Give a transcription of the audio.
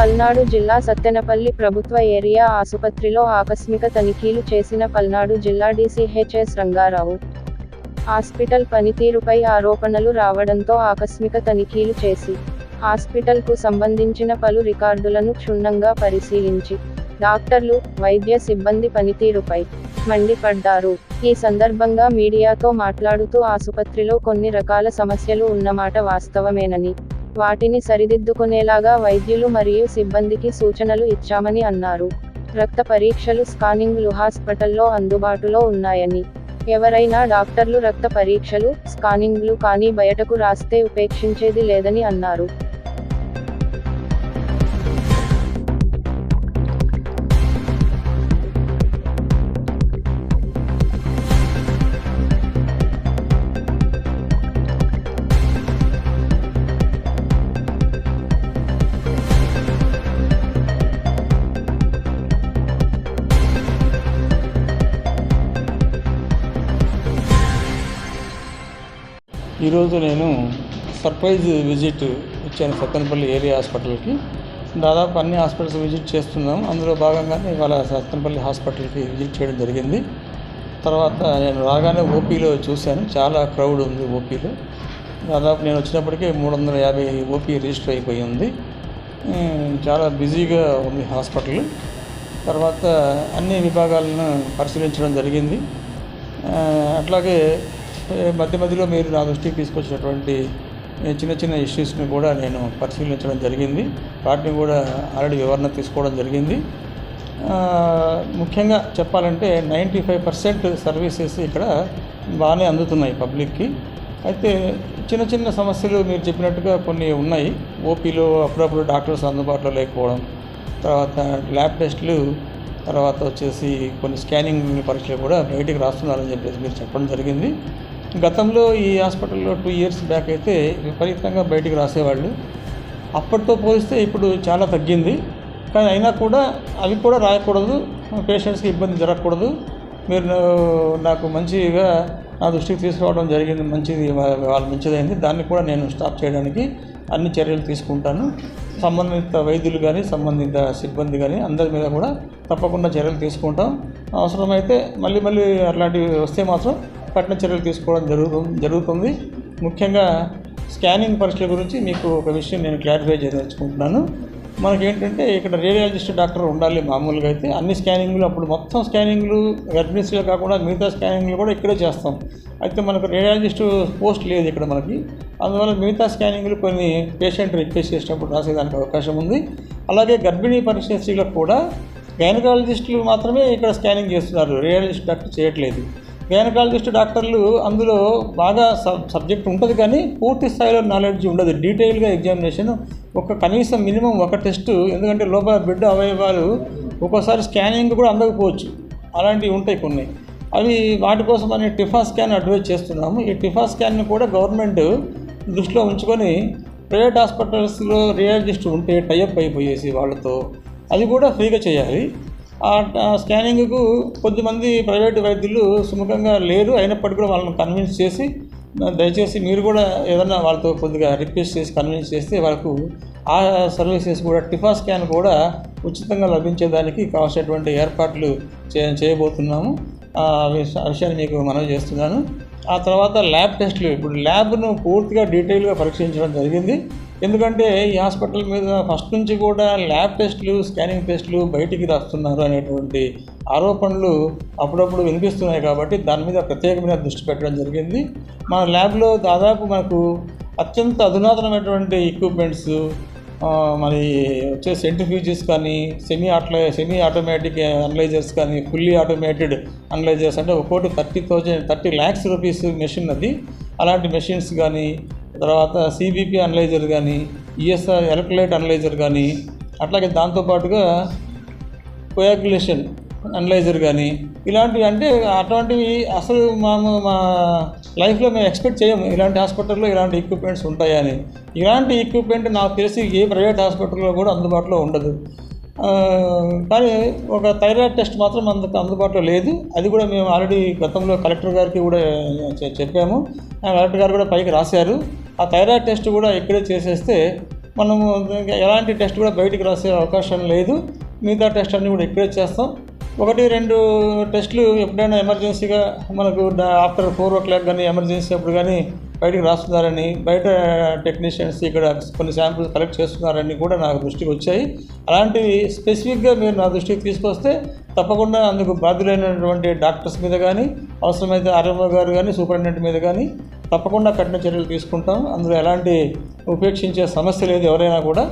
పల్నాడు జిల్లా సత్తెనపల్లి ప్రభుత్వ ఏరియా ఆసుపత్రిలో ఆకస్మిక తనిఖీలు చేసిన పల్నాడు జిల్లా డీసీహెచ్ఎస్ రంగారావు. హాస్పిటల్ పనితీరుపై ఆరోపణలు రావడంతో ఆకస్మిక తనిఖీలు చేసి హాస్పిటల్కు సంబంధించిన పలు రికార్డులను క్షుణ్ణంగా పరిశీలించి డాక్టర్లు వైద్య సిబ్బంది పనితీరుపై మండిపడ్డారు. ఈ సందర్భంగా మీడియాతో మాట్లాడుతూ ఆసుపత్రిలో కొన్ని రకాల సమస్యలు ఉన్నమాట వాస్తవమేనని వాటిని సరిదిద్దుకునేలాగా వైద్యులు మరియు సిబ్బందికి సూచనలు ఇచ్చామని అన్నారు. రక్త పరీక్షలు స్కానింగ్లు హాస్పిటల్లో అందుబాటులో ఉన్నాయని. ఎవరైనా డాక్టర్లు రక్త పరీక్షలు స్కానింగ్లు కానీ బయటకు రాస్తే ఉపేక్షించేది లేదని అన్నారు. ఈరోజు నేను సర్ప్రైజ్ విజిట్ ఇచ్చాను సత్తెనపల్లి ఏరియా హాస్పిటల్కి. దాదాపు అన్ని హాస్పిటల్స్ విజిట్ చేస్తున్నాం అందులో భాగంగానే ఇవాళ సత్తెనపల్లి హాస్పిటల్కి విజిట్ చేయడం జరిగింది. తర్వాత నేను రాగానే ఓపీలో చూశాను. చాలా క్రౌడ్ ఉంది ఓపీలో. దాదాపు నేను వచ్చినప్పటికే మూడు వందల యాభై ఓపీ రిజిస్టర్ అయిపోయి ఉంది. చాలా బిజీగా ఉంది హాస్పిటల్. తర్వాత అన్ని విభాగాలను పరిశీలించడం జరిగింది. అట్లాగే మధ్య మధ్యలో మీరు నా దృష్టికి తీసుకొచ్చినటువంటి చిన్న చిన్న ఇష్యూస్ని కూడా నేను పరిశీలించడం జరిగింది. వాటిని కూడా ఆల్రెడీ వివరణ తీసుకోవడం జరిగింది. ముఖ్యంగా చెప్పాలంటే నైంటీ ఫైవ్ పర్సెంట్ సర్వీసెస్ ఇక్కడ బాగానే అందుతున్నాయి పబ్లిక్కి. అయితే చిన్న చిన్న సమస్యలు మీరు చెప్పినట్టుగా కొన్ని ఉన్నాయి. ఓపీలో అప్పుడప్పుడు డాక్టర్స్ అందుబాటులో లేకపోవడం తర్వాత ల్యాబ్ టెస్టులు తర్వాత వచ్చేసి కొన్ని స్కానింగ్ పరీక్షలు కూడా బయటికి రాస్తున్నారని చెప్పేసి మీరు చెప్పడం జరిగింది. గతంలో ఈ హాస్పిటల్లో టూ ఇయర్స్ బ్యాక్ అయితే విపరీతంగా బయటికి రాసేవాళ్ళు. అప్పటితో పోలిస్తే ఇప్పుడు చాలా తగ్గింది. కానీ అయినా కూడా అవి కూడా రాయకూడదు పేషెంట్స్కి ఇబ్బంది జరగకూడదు. మీరు నాకు మంచిగా నా దృష్టికి తీసుకురావడం జరిగింది మంచిది వా- వాళ్ళ మంచిదైంది. దాన్ని కూడా నేను స్టాప్ చేయడానికి అన్ని చర్యలు తీసుకుంటాను. సంబంధిత వైద్యులు కానీ సంబంధిత సిబ్బంది కానీ అందరి మీద కూడా తప్పకుండా చర్యలు తీసుకుంటాం. అవసరమైతే మళ్ళీ మళ్ళీ అట్లాంటివి వస్తే మాత్రం కఠిన చర్యలు తీసుకోవడం జరుగుతుంది జరుగుతుంది. ముఖ్యంగా స్కానింగ్ పరీక్షల గురించి మీకు ఒక విషయం నేను క్లారిఫై చేయదలుచుకుంటున్నాను. మనకేంటంటే ఇక్కడ రేడియాలజిస్ట్ డాక్టర్ ఉండాలి మామూలుగా అయితే. అన్ని స్కానింగ్లు అప్పుడు మొత్తం స్కానింగ్లు గర్భిణీస్లో కాకుండా మిగతా స్కానింగ్లు కూడా ఇక్కడే చేస్తాం. అయితే మనకు రేడియాలజిస్ట్ పోస్ట్ లేదు ఇక్కడ మనకి. అందువల్ల మిగతా స్కానింగ్లు కొన్ని పేషెంట్ రిక్వెస్ట్ చేసినప్పుడు రాసేదానికి అవకాశం ఉంది. అలాగే గర్భిణీ పరీక్ష స్త్రీలకు కూడా గైనకాలజిస్టులు మాత్రమే ఇక్కడ స్కానింగ్ చేస్తున్నారు. రేడియాలజిస్ట్ డాక్టర్ చేయట్లేదు. గైనకాలజిస్ట్ డాక్టర్లు అందులో బాగా సబ్ సబ్జెక్ట్ ఉంటుంది కానీ పూర్తి స్థాయిలో నాలెడ్జ్ ఉండదు. డీటెయిల్గా ఎగ్జామినేషన్ ఒక కనీసం మినిమం ఒక టెస్ట్ ఎందుకంటే లోపల బిడ్డ అవయవాలు ఒక్కోసారి స్కానింగ్ కూడా అందకపోవచ్చు. అలాంటివి ఉంటాయి కొన్ని. అవి వాటి కోసం అని టిఫా స్కాన్ అడ్వైజ్ చేస్తున్నాము. ఈ టిఫా స్కాన్ని కూడా గవర్నమెంట్ దృష్టిలో ఉంచుకొని ప్రైవేట్ హాస్పిటల్స్లో రియాలజిస్ట్ ఉంటే టైఅప్ అయిపోయేసి వాళ్ళతో అది కూడా ఫ్రీగా చేయాలి. ఆ స్కానింగ్కు కొద్దిమంది ప్రైవేటు వైద్యులు సుముఖంగా లేరు. అయినప్పటికీ కూడా వాళ్ళని కన్విన్స్ చేసి దయచేసి మీరు కూడా ఏదైనా వాళ్ళతో కొద్దిగా రిక్వెస్ట్ చేసి కన్విన్స్ చేస్తే వాళ్ళకు ఆ సర్వీసెస్ కూడా టిఫా స్కాన్ కూడా ఉచితంగా లభించేదానికి కావాల్సినటువంటి ఏర్పాట్లు చే చేయబోతున్నాము. ఆ ఆ విషయాన్ని మీకు మనవి చేస్తున్నాను. ఆ తర్వాత ల్యాబ్ టెస్టులు. ఇప్పుడు ల్యాబ్ను పూర్తిగా డీటెయిల్గా పరీక్షించడం జరిగింది. ఎందుకంటే ఈ హాస్పిటల్ మీద ఫస్ట్ నుంచి కూడా ల్యాబ్ టెస్టులు స్కానింగ్ టెస్టులు బయటికి రాస్తున్నారు అనేటువంటి ఆరోపణలు అప్పుడప్పుడు వినిపిస్తున్నాయి కాబట్టి దాని మీద ప్రత్యేకమైన దృష్టి పెట్టడం జరిగింది. మన ల్యాబ్లో దాదాపు మనకు అత్యంత అధునాతనమైనటువంటి ఎక్విప్మెంట్స్ మరి వచ్చే సెంట్రిఫ్యూజెస్ కానీ semi auto semi automatic analysers కానీ ఫుల్లీ ఆటోమేటెడ్ అనలైజర్స్ అంటే ఒక్కోటి thirty thousand thirty lakhs rupees machine అది. అలాంటి మెషిన్స్ కానీ తర్వాత సిబిపి అనలైజర్ కానీ ఈఎస్ఆర్ ఎలక్ట్రోలైట్ అనలైజర్ కానీ అట్లాగే దాంతోపాటుగా కోయాగ్యులేషన్ అనలైజర్ కానీ ఇలాంటివి అంటే అటువంటివి అసలు మేము మా లైఫ్లో మేము ఎక్స్పెక్ట్ చేయము. ఇలాంటి హాస్పిటల్లో ఇలాంటి ఎక్విప్మెంట్స్ ఉంటాయని. ఇలాంటి ఎక్విప్మెంట్ నాకు తెలిసి ఏ ప్రైవేట్ హాస్పిటల్లో కూడా అందుబాటులో ఉండదు. కానీ ఒక థైరాయిడ్ టెస్ట్ మాత్రం అందుకు అందుబాటులో లేదు. అది కూడా మేము ఆల్రెడీ గతంలో కలెక్టర్ గారికి కూడా చెప్పాము. ఆ కలెక్టర్ గారు కూడా పైకి రాశారు. ఆ థైరాయిడ్ టెస్ట్ కూడా ఇక్కడే చేసేస్తే మనము ఎలాంటి టెస్ట్ కూడా బయటికి రాసే అవకాశం లేదు. మిగతా టెస్ట్ అన్నీ కూడా ఇక్కడే చేస్తాం. ఒకటి రెండు టెస్టులు ఎప్పుడైనా ఎమర్జెన్సీగా మనకు ఆఫ్టర్ ఫోర్ ఓ క్లాక్ కానీ ఎమర్జెన్సీ అప్పుడు కానీ బయటకు రాస్తున్నారని బయట టెక్నీషియన్స్ ఇక్కడ కొన్ని శాంపుల్స్ కలెక్ట్ చేస్తున్నారని కూడా నాకు దృష్టికి వచ్చాయి. అలాంటివి స్పెసిఫిక్గా మీరు నా దృష్టికి తీసుకొస్తే తప్పకుండా అందుకు బాధ్యులైనటువంటి డాక్టర్స్ మీద కానీ అవసరమైతే ఆర్ఎంఓ గారు కానీ సూపరింటెండెంట్ మీద కానీ తప్పకుండా కఠిన చర్యలు తీసుకుంటాం. అందులో ఎలాంటి ఉపేక్షించే సమస్య లేదు ఎవరైనా కూడా.